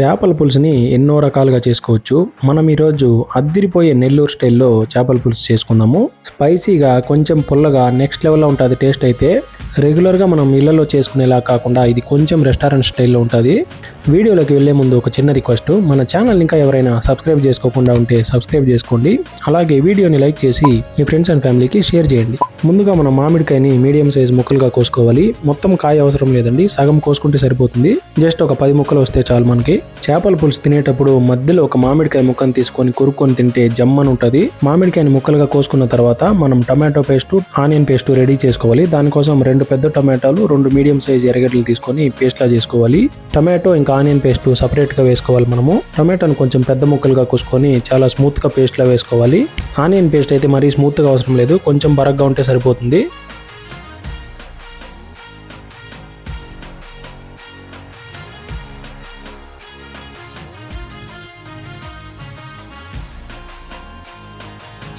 చేపల పులుసుని ఎన్నో రకాలుగా చేసుకోవచ్చు. మనం ఈరోజు అద్దిరిపోయే నెల్లూరు స్టైల్లో చేపల పులుసు చేసుకుందాము. స్పైసీగా కొంచెం పుల్లగా నెక్స్ట్ లెవెల్లో ఉంటుంది టేస్ట్ అయితే. రెగ్యులర్గా మనం ఇళ్ళలో చేసుకునేలా కాకుండా ఇది కొంచెం రెస్టారెంట్ స్టైల్లో ఉంటుంది. వీడియోలోకి వెళ్ళే ముందు ఒక చిన్న రిక్వెస్ట్. మన ఛానల్ ఇంకా ఎవరైనా సబ్స్క్రైబ్ చేసుకోకుండా ఉంటే సబ్స్క్రైబ్ చేసుకోండి. అలాగే వీడియోని లైక్ చేసి మీ ఫ్రెండ్స్ అండ్ ఫ్యామిలీకి షేర్ చేయండి. ముందుగా మనం మామిడికాయని మీడియం సైజ్ ముక్కలుగా కోసుకోవాలి. మొత్తం కాయ అవసరం లేదండి. సగం కోసుకుంటే సరిపోతుంది. జస్ట్ ఒక పది ముక్కలు వస్తే చాలు మనకి. చేపల పులుసు తినేటప్పుడు మధ్యలో ఒక మామిడికాయ ముక్కను తీసుకొని కొరుక్కొని తింటే జమ్మని ఉంటుంది. మామిడికాయని ముక్కలుగా కోసుకున్న తర్వాత మనం tomato paste onion paste ready చేసుకోవాలి. దానికోసం రెండు పెద్ద టమాటాలు రెండు మీడియం సైజ్ ఎర్రగడ్డలు తీసుకొని పేస్ట్ లా చేసుకోవాలి. టమాటో ఇంకా ఆనియన్ పేస్ట్ సపరేట్గా వేసుకోవాలి మనము. టమాటోని కొంచెం పెద్ద ముక్కలుగా కోసుకొని చాలా స్మూత్గా పేస్ట్ వేసుకోవాలి. ఆనియన్ పేస్ట్ అయితే మరీ స్మూత్గా అవసరం లేదు. కొంచెం బరగ్గా ఉంటే సరిపోతుంది.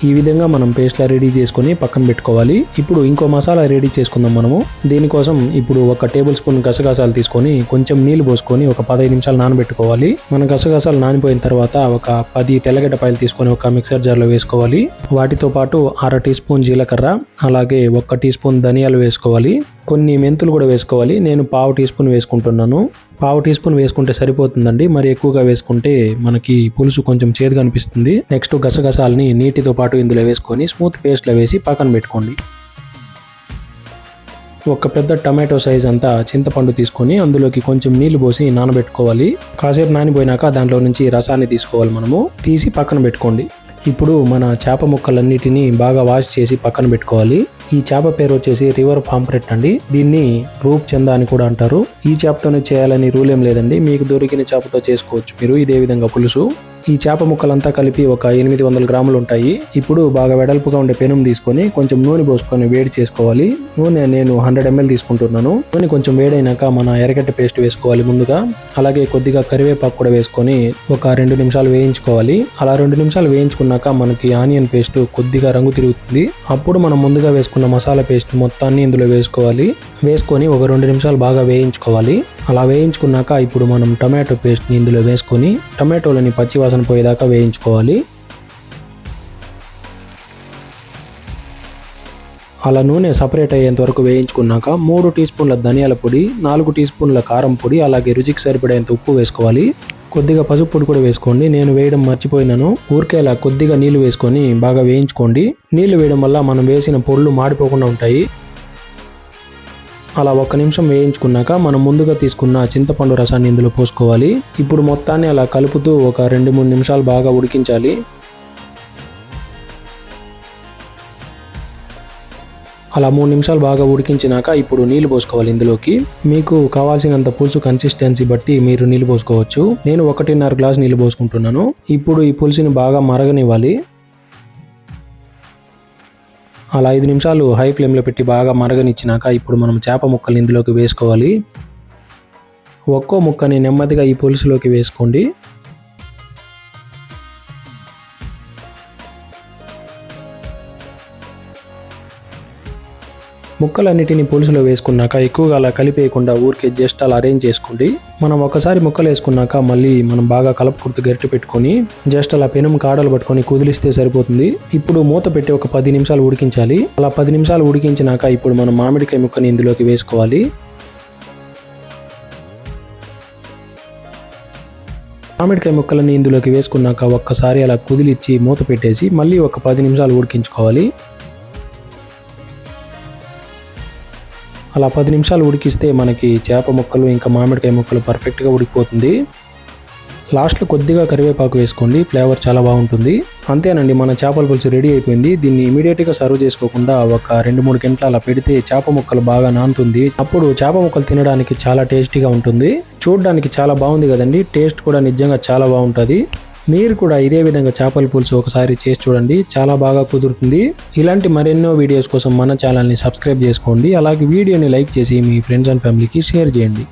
ఈ విధంగా మనం పేస్ట్లా రెడీ చేసుకొని పక్కన పెట్టుకోవాలి. ఇప్పుడు ఇంకో మసాలా రెడీ చేసుకుందాం మనము. దీనికోసం ఇప్పుడు ఒక టేబుల్ స్పూన్ గసగసాలు తీసుకొని కొంచెం నీళ్ళు పోసుకొని ఒక పదహైదు నిమిషాలు నానబెట్టుకోవాలి. మన గసగసాలు నానిపోయిన తర్వాత ఒక పది తెల్లగడ్డ పాయలు తీసుకొని ఒక మిక్సర్ జార్లో వేసుకోవాలి. వాటితో పాటు అర టీ స్పూన్ జీలకర్ర అలాగే ఒక టీ స్పూన్ ధనియాలు వేసుకోవాలి. కొన్ని మెంతులు కూడా వేసుకోవాలి. నేను పావు టీ స్పూన్ వేసుకుంటున్నాను. పావు టీ స్పూన్ వేసుకుంటే సరిపోతుందండి. మరి ఎక్కువగా వేసుకుంటే మనకి పులుసు కొంచెం చేదుగా అనిపిస్తుంది. నెక్స్ట్ గసగసాలని నీటితో పాటు ఇందులో వేసుకొని స్మూత్ పేస్ట్లో వేసి పక్కన పెట్టుకోండి. ఒక పెద్ద టమాటో సైజ్ అంతా చింతపండు తీసుకొని అందులోకి కొంచెం నీళ్ళు పోసి నానబెట్టుకోవాలి. కాసేపు నానిపోయినాక దాంట్లో నుంచి రసాన్ని తీసుకోవాలి మనము. తీసి పక్కన పెట్టుకోండి. ఇప్పుడు మన చేప ముక్కలన్నిటిని బాగా వాష్ చేసి పక్కన పెట్టుకోవాలి. ఈ చేప పేరు వచ్చేసి రివర్ పాంప్రెట్ అండి. దీన్ని రూప్ చంద అని కూడా అంటారు. ఈ చేపతోనే చేయాలని రూల్ ఏం లేదండి. మీకు దొరికిన చేపతో చేసుకోవచ్చు మీరు. ఇదే విధంగా పులుసు. ఈ చేప ముక్కలంతా కలిపి ఒక ఎనిమిది వందల గ్రాములు ఉంటాయి. ఇప్పుడు బాగా వెడల్పుగా ఉండే పెనం తీసుకొని కొంచెం నూనె పోసుకొని వేడి చేసుకోవాలి. నూనె నేను హండ్రెడ్ ఎంఎల్ తీసుకుంటున్నాను. నూనె కొంచెం వేడైనాక మన ఎరగడ్డ పేస్ట్ వేసుకోవాలి ముందుగా. అలాగే కొద్దిగా కరివేపాకు కూడా వేసుకొని ఒక రెండు నిమిషాలు వేయించుకోవాలి. అలా రెండు నిమిషాలు వేయించుకున్నాక మనకి ఆనియన్ పేస్ట్ కొద్దిగా రంగు తిరుగుతుంది. అప్పుడు మనం ముందుగా వేసుకున్న మసాలా పేస్ట్ మొత్తాన్ని ఇందులో వేసుకోవాలి. వేసుకొని ఒక రెండు నిమిషాలు బాగా వేయించుకోవాలి. అలా వేయించుకున్నాక ఇప్పుడు మనం టమాటో పేస్ట్ని ఇందులో వేసుకొని టమాటోలని పచ్చివాసన పోయేదాకా వేయించుకోవాలి. అలా నూనె సపరేట్ అయ్యేంత వరకు వేయించుకున్నాక మూడు టీ స్పూన్ల ధనియాల పొడి నాలుగు టీ స్పూన్ల కారం పొడి అలాగే రుచికి సరిపడేంత ఉప్పు వేసుకోవాలి. కొద్దిగా పసుపు పొడి కూడా వేసుకోండి. నేను వేయడం మర్చిపోయినాను. ఊరికేలా కొద్దిగా నీళ్ళు వేసుకొని బాగా వేయించుకోండి. నీళ్ళు వేయడం వల్ల మనం వేసిన పొడులు మాడిపోకుండా ఉంటాయి. అలా ఒక్క నిమిషం వేయించుకున్నాక మనం ముందుగా తీసుకున్న చింతపండు రసాన్ని ఇందులో పోసుకోవాలి. ఇప్పుడు మొత్తాన్ని అలా కలుపుతూ ఒక రెండు మూడు నిమిషాలు బాగా ఉడికించాలి. అలా మూడు నిమిషాలు బాగా ఉడికించినాక ఇప్పుడు నీళ్ళు పోసుకోవాలి ఇందులోకి. మీకు కావాల్సినంత పులుసు కన్సిస్టెన్సీ బట్టి మీరు నీళ్ళు పోసుకోవచ్చు. నేను ఒకటిన్నర గ్లాస్ నీళ్ళు పోసుకుంటున్నాను. ఇప్పుడు ఈ పులుసుని బాగా మరగనివ్వాలి. అలా ఐదు నిమిషాలు హై ఫ్లేమ్లో పెట్టి బాగా మరగనిచ్చినాక ఇప్పుడు మనం చేప ముక్కలు ఇందులోకి వేసుకోవాలి. ఒక్కో ముక్కని నెమ్మదిగా ఈ పులుసులోకి వేసుకోండి. ముక్కలన్నిటిని పులుసులో వేసుకున్నాక ఎక్కువగా అలా కలిపేయకుండా ఊరికే జస్ట్ అలా అరేంజ్ చేసుకోండి. మనం ఒకసారి ముక్కలు వేసుకున్నాక మళ్ళీ మనం బాగా కలుపుకుర్తు గరిటె పెట్టుకొని జస్ట్ అలా పెనుము కాడలు పట్టుకొని కుదిలిస్తే సరిపోతుంది. ఇప్పుడు మూత పెట్టి ఒక పది నిమిషాలు ఉడికించాలి. అలా పది నిమిషాలు ఉడికించినాక ఇప్పుడు మనం మామిడికాయ ముక్కని ఇందులోకి వేసుకోవాలి. మామిడికాయ ముక్కలని ఇందులోకి వేసుకున్నాక ఒక్కసారి అలా కుదిలిచ్చి మూత పెట్టేసి మళ్ళీ ఒక పది నిమిషాలు ఉడికించుకోవాలి. అలా పది నిమిషాలు ఉడికిస్తే మనకి చేప ముక్కలు ఇంకా మామిడికాయ ముక్కలు పర్ఫెక్ట్గా ఉడికిపోతుంది. లాస్ట్లో కొద్దిగా కరివేపాకు వేసుకోండి ఫ్లేవర్ చాలా బాగుంటుంది. అంతేనండి మన చేపల పులుసు రెడీ అయిపోయింది. దీన్ని ఇమీడియట్గా సర్వ్ చేసుకోకుండా ఒక రెండు మూడు గంటలు అలా పెడితే చేప ముక్కలు బాగా నానుతుంది అప్పుడు చేప ముక్కలు తినడానికి చాలా టేస్టీగా ఉంటుంది. చూడడానికి చాలా బాగుంది కదండి టేస్ట్ కూడా నిజంగా చాలా బాగుంటుంది. మీరు కూడా ఇదే విధంగా చేపల పులుసు ఒకసారి చేసి చూడండి. చాలా బాగా కుదురుతుంది. ఇలాంటి మరెన్నో వీడియోస్ కోసం మన ఛానల్ని సబ్స్క్రైబ్ చేసుకోండి. అలాగే వీడియోని లైక్ చేసి మీ ఫ్రెండ్స్ అండ్ ఫ్యామిలీకి షేర్ చేయండి.